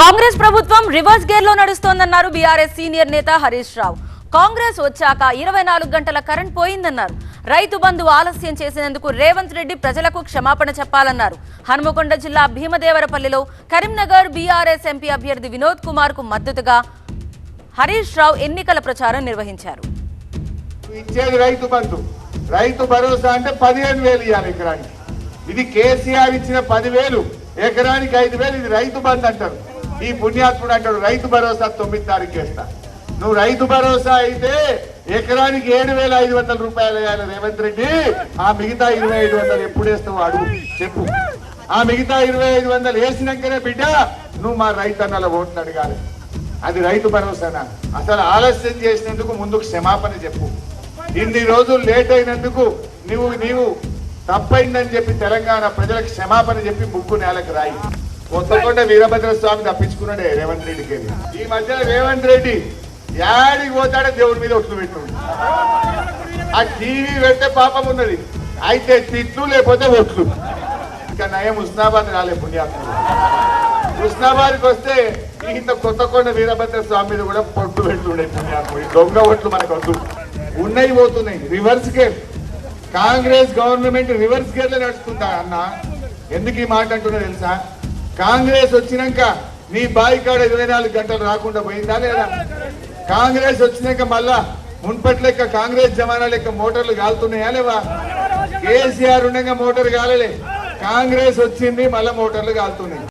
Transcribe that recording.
కాంగ్రెస్ ప్రభుత్వం రివర్స్ గేర్లో నడుస్తోందన్నారు BRS senior నేత హరీష్ రావు. కాంగ్రెస్ వచ్చాక ఇరవై నాలుగు గంటల కరెంట్ పోయిందన్నారు. రైతు బంధు ఆలస్యం చేసినందుకు రేవంత్ రెడ్డి ప్రజలకు క్షమాపణ చెప్పాలన్నారు. హనుమకొండ జిల్లా భీమదేవరపల్లిలో కరీంనగర్ బీఆర్ఎస్ ఎంపీ అభ్యర్థి వినోద్ కుమార్కు మద్దతుగా హరీష్ రావు ఎన్నికల ప్రచారం నిర్వహించారు. ఇచ్చేది రైతు బంధు. రైతు భరోసా అంటే పదిహేను వేలు ఇవ్వాలి ఎకరానికి. ఇది కేసీఆర్ ఇచ్చిన పదివేలు. ఎకరానికి ఐదు వేలు. ఇది రైతు బంధు అంటారు. ఈ పుణ్యాత్ముడు అంటాడు రైతు భరోసా తొమ్మిది తారీఖు చేస్తా నువ్వు రైతు భరోసా అయితే ఎకరానికి ఏడు వేల ఐదు వందల రూపాయలు వేయాలి రేవంత్ రెడ్డి. ఆ మిగతా ఇరవై ఐదు వందలు ఎప్పుడు వేస్తావు అడుగు చెప్పు. ఆ మిగతా ఇరవై ఐదు వందలు వేసినాకనే బిడ్డ నువ్వు మా రైతన్నల ఓట్లు అడగాలి. అది రైతు భరోసానా? అసలు ఆలస్యం చేసినందుకు ముందుకు క్షమాపణ చెప్పు. ఇన్ని రోజులు లేట్ అయినందుకు నువ్వు నీవు తప్పైందని చెప్పి తెలంగాణ ప్రజలకు క్షమాపణ చెప్పి ముగ్గు నేలకు రాయి. కొత్తకొండ వీరభద్ర స్వామి తప్పించుకున్నాడే రేవంత్ రెడ్డికి ఈ మధ్య రేవంత్ రెడ్డి యాడికి పోతాడో దేవుడి మీద ఒట్లు పెట్టుకుంటు ఆ టీవీ పెడితే పాపం ఉన్నది. అయితే తిట్లు లేకపోతే ఒట్లు. ఇంకా నయం హుస్నాబాద్ రాలే పుణ్యాత్ముడు. కృష్ణాబాద్కి వస్తే ఇంత కొత్తకొండ వీరభద్ర స్వామి మీద కూడా పొట్టు పెట్టుండే పుణ్యాత్మ దొంగ ఓట్లు మనకు వద్దు. ఉన్నాయి పోతున్నాయి. Reverse gear. Congress government reverse గేర్లో నడుస్తుందా అన్న. ఎందుకు ఈ మాట అంటున్నా తెలుసా? కాంగ్రెస్ వచ్చినాక నీ బాయి కాడ ఇరవై నాలుగు గంటలు రాకుండా పోయిందా లేదా? కాంగ్రెస్ వచ్చినాక మళ్ళా మున్పటి లెక్క కాంగ్రెస్ జమానా లెక్క మోటార్లు కాలుతున్నాయా లేవా? కేసీఆర్ ఉండగా మోటార్ కాలలే. కాంగ్రెస్ వచ్చింది మళ్ళా మోటార్లు కాలుతున్నాయి.